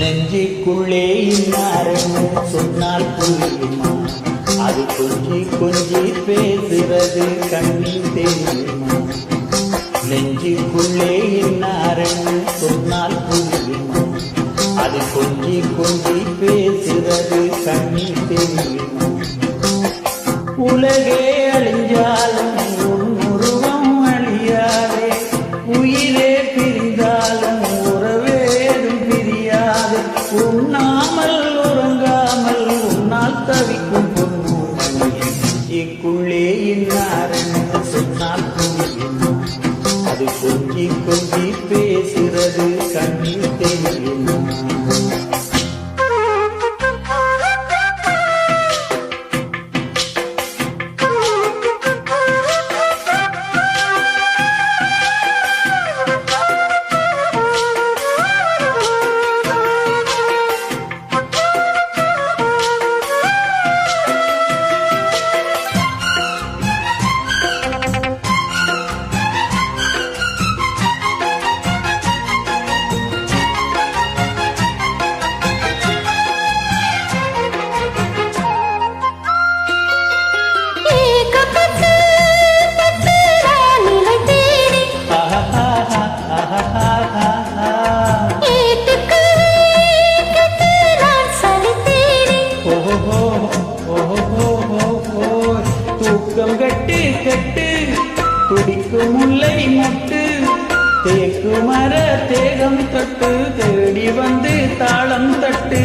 நெஞ்சுக்குள்ளே இன்னாரென்னு சொன்னால் புரியுமா? அது கொஞ்சி கொஞ்சி பேசுவது கண்ணில் தெரியுமா? நெஞ்சுக்குள்ளே இன்னாரென்னு சொன்னால் புரியுமா? அது கொஞ்சி கொஞ்சி பேசுவது கண்ணில் தெரியுமா? உலகே அழிஞ்சாலும் உன்னால் தவிக்கும் பொண்ணு. இக்குள்ளே இன்னாரென்று சொன்னால் புரியுமா அது கொஞ்சி கொஞ்சி பேசுறது கண்ணில் தெரியுமா கட்டு கட்டு. துடிக்கும் முல்லை முட்டு தேக்கு மர தேகம் தொட்டு தேடி வந்து தாளம் தட்டு.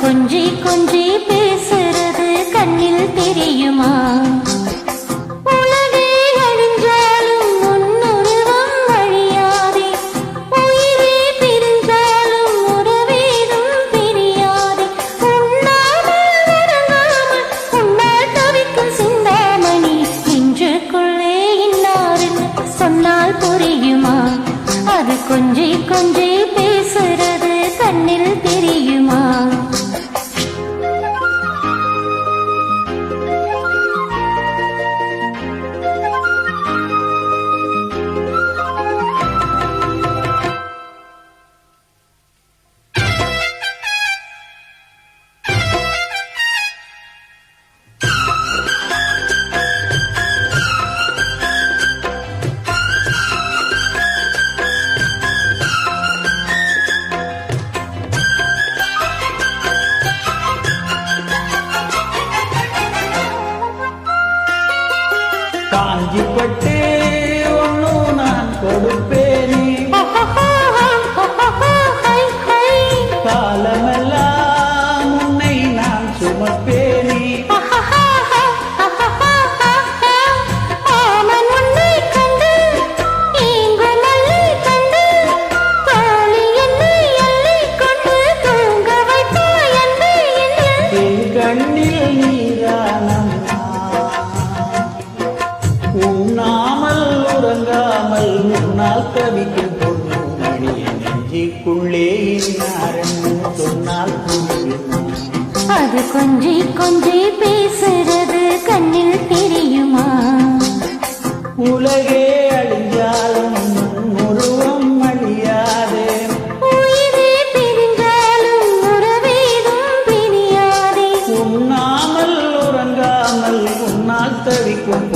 கொஞ்சி கொஞ்சி பேசுறது கண்ணில் தெரியுமா? சொன்னால் புரியுமா? அது கொஞ்சி கொஞ்சி உண்ணாமல் உறங்காமல் உன்னால் தவிக்கும் பொண்ணு மணிய நெஞ்சிக்குள்ளே சொன்னால் அது கொஞ்சி கொஞ்சி பேசுறது கண்ணில் தெரியுமா? உலகே அழிஞ்சாலும் உருவம் அழியாதே. உயிரே பிரிந்தாலும் உறவேதும் பிரியாதே உண்ணாமல் உறங்காமல் உன்னால் தவிக்கும் பொண்ணு மணிய